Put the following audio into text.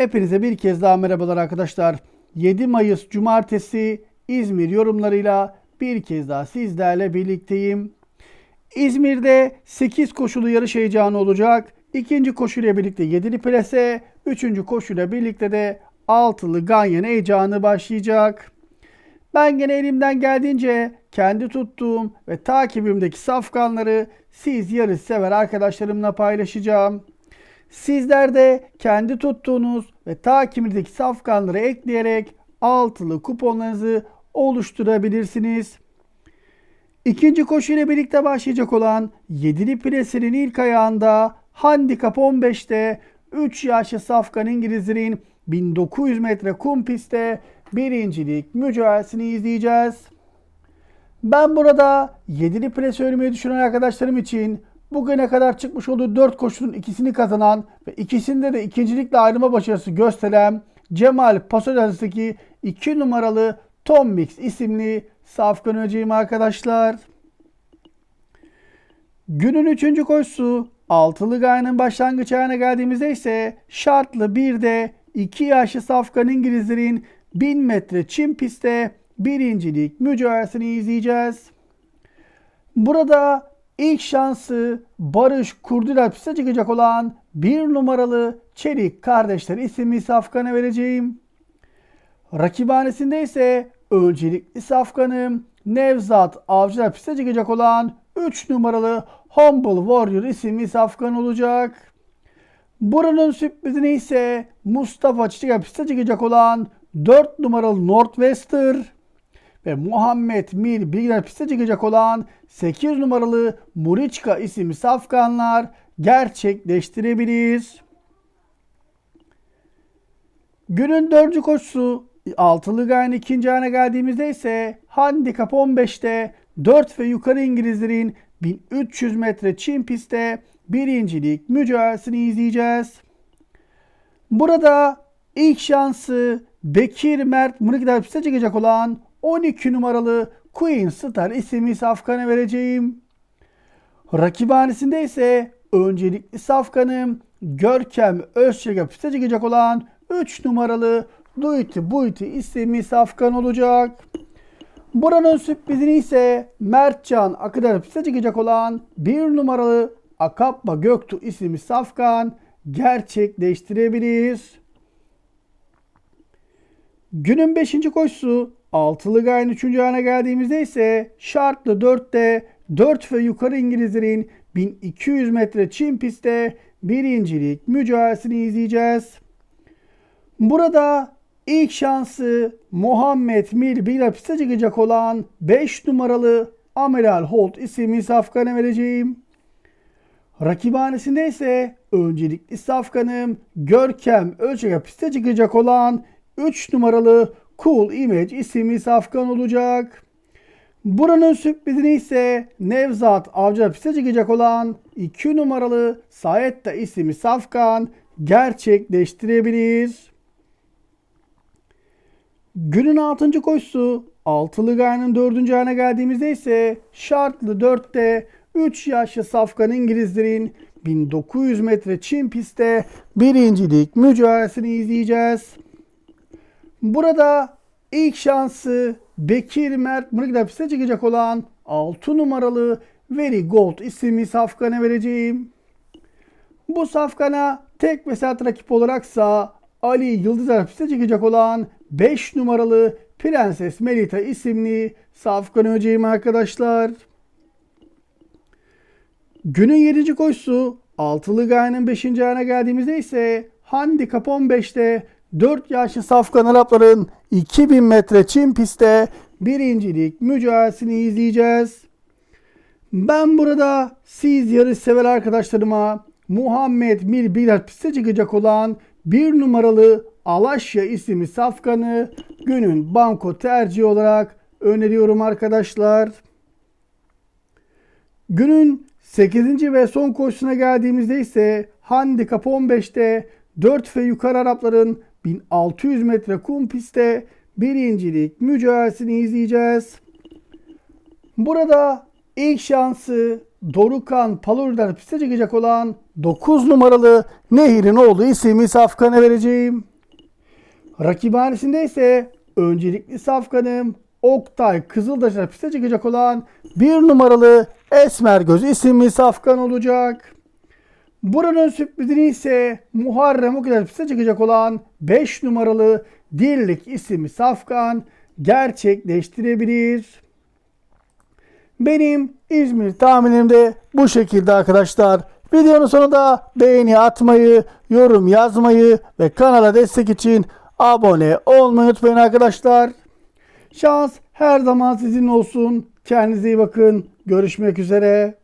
Hepinize bir kez daha merhabalar arkadaşlar. 7 Mayıs Cumartesi İzmir yorumlarıyla bir kez daha sizlerle birlikteyim. İzmir'de 8 koşulu yarış heyecanı olacak. İkinci koşuyla birlikte 7'li plase, üçüncü koşuyla birlikte de altılı ganyan heyecanı başlayacak. Ben gene elimden geldiğince kendi tuttuğum ve takibimdeki safkanları siz yarış sever arkadaşlarımla paylaşacağım. Sizler de kendi tuttuğunuz ve takibinizdeki safkanları ekleyerek altılı kuponlarınızı oluşturabilirsiniz. İkinci koşu ile birlikte başlayacak olan 7'li presinin ilk ayağında handikap 15'te 3 yaşlı Safkan İngilizlerin 1900 metre kum pistte birincilik mücadelesini izleyeceğiz. Ben burada 7'li pres örmeyi düşünen arkadaşlarım için bugüne kadar çıkmış olduğu 4 koşunun ikisini kazanan ve ikisinde de ikincilikle ayrılma başarısı gösteren Cemal Pasolyas'taki 2 numaralı Tom Mix isimli safkan öceyim arkadaşlar. Günün 3. koşusu altılı gayenin başlangıç ayağına geldiğimizde ise şartlı bir de 2 yaşlı safkan İngilizlerin 1000 metre çim pistte birincilik mücadelesini izleyeceğiz. Burada ilk şansı Barış Kurdilal piste çıkacak olan bir numaralı Çelik Kardeşler isimli safkanı vereceğim. Rakibhanesinde ise öncelikli safkanım Nevzat Avcılar piste çıkacak olan 3 numaralı Humble Warrior isimli safkan olacak. Buranın sürprizini ise Mustafa Çiçek'e piste çıkacak olan 4 numaralı Northwester ve Muhammed Mir Bilgiler piste çıkacak olan 8 numaralı Muriçka isimli safkanlar gerçekleştirebilir. Günün dördüncü koşusu altılı gayenin ikinci ayağına geldiğimizde ise handikap 15'te 4 ve yukarı İngilizlerin 1300 metre çim pistte birincilik mücadelesini izleyeceğiz. Burada ilk şansı Bekir Mert Mırıkdar piste çıkacak olan 12 numaralı Queen Star isimli safkanı vereceğim. Rakibhanesinde ise öncelikli safkanım Görkem Özçelik'e piste çıkacak olan 3 numaralı Duyti Buyti isimli safkan olacak. Buranın sürprizini ise Mertcan Akıdar piste çıkacak olan 1 numaralı Akappa Göktuğ isimli safkan gerçekleştirebilir. Günün 5. koşusu altılı gayenin 3. ayağına geldiğimizde ise şartlı 4'te 4 ve yukarı İngilizlerin 1200 metre çim pistte birincilik mücadelesini izleyeceğiz. Burada ilk şansı Muhammed Mil Bila piste çıkacak olan 5 numaralı Amiral Holt isimli safkanı vereceğim. Rakibhanesinde ise öncelikli safkanım Görkem Ölçek'e piste çıkacak olan 3 numaralı Cool Image isimli safkan olacak. Buranın sürprizini ise Nevzat Avcı piste çıkacak olan 2 numaralı Saetta isimli safkan gerçekleştirebilir. Günün 6. koşusu altılı gayenin 4. ayağına geldiğimizde ise şartlı 4'te 3 yaşlı safkan İngilizlerin 1900 metre çim pistte birincilik mücadelesini izleyeceğiz. Burada ilk şansı Bekir Mert Mırgıda piste çıkacak olan 6 numaralı Very Gold isimli safkana vereceğim. Bu safkana tek ve sert rakip olaraksa Ali Yıldızlar piste çıkacak olan 5 numaralı Prenses Melita isimli safkan öeceğim arkadaşlar. Günün 7. koşusu altılı gayenin 5. ayağına geldiğimizde ise handikap 15'te 4 yaşlı safkan Arapların 2000 metre çim pistte birincilik mücadelesini izleyeceğiz. Ben burada siz yarış sever arkadaşlarıma Muhammed Mir Bilal piste çıkacak olan bir numaralı Alaşya isimli safkanı günün banko tercihi olarak öneriyorum arkadaşlar. Günün 8. ve son koşusuna geldiğimizde ise handikap 15'te 4 ve yukarı Arapların 1600 metre kum pistte birincilik mücadelesini izleyeceğiz. Burada ilk şansı Dorukan Palur'dan piste çıkacak olan 9 numaralı Nehir'in oğlu isimli safkanı vereceğim. Rakibhanesinde ise öncelikli safkanım Oktay Kızıldaş'a piste çıkacak olan bir numaralı Esmer Göz isimli safkan olacak. Buranın sürprizini ise Muharrem piste çıkacak olan 5 numaralı Dirlik isimli safkan gerçekleştirebilir. Benim İzmir tahminim de bu şekilde arkadaşlar. Videonun sonunda beğeni atmayı, yorum yazmayı ve kanala destek için abone olmayı unutmayın arkadaşlar. Şans her zaman sizin olsun. Kendinize iyi bakın. Görüşmek üzere.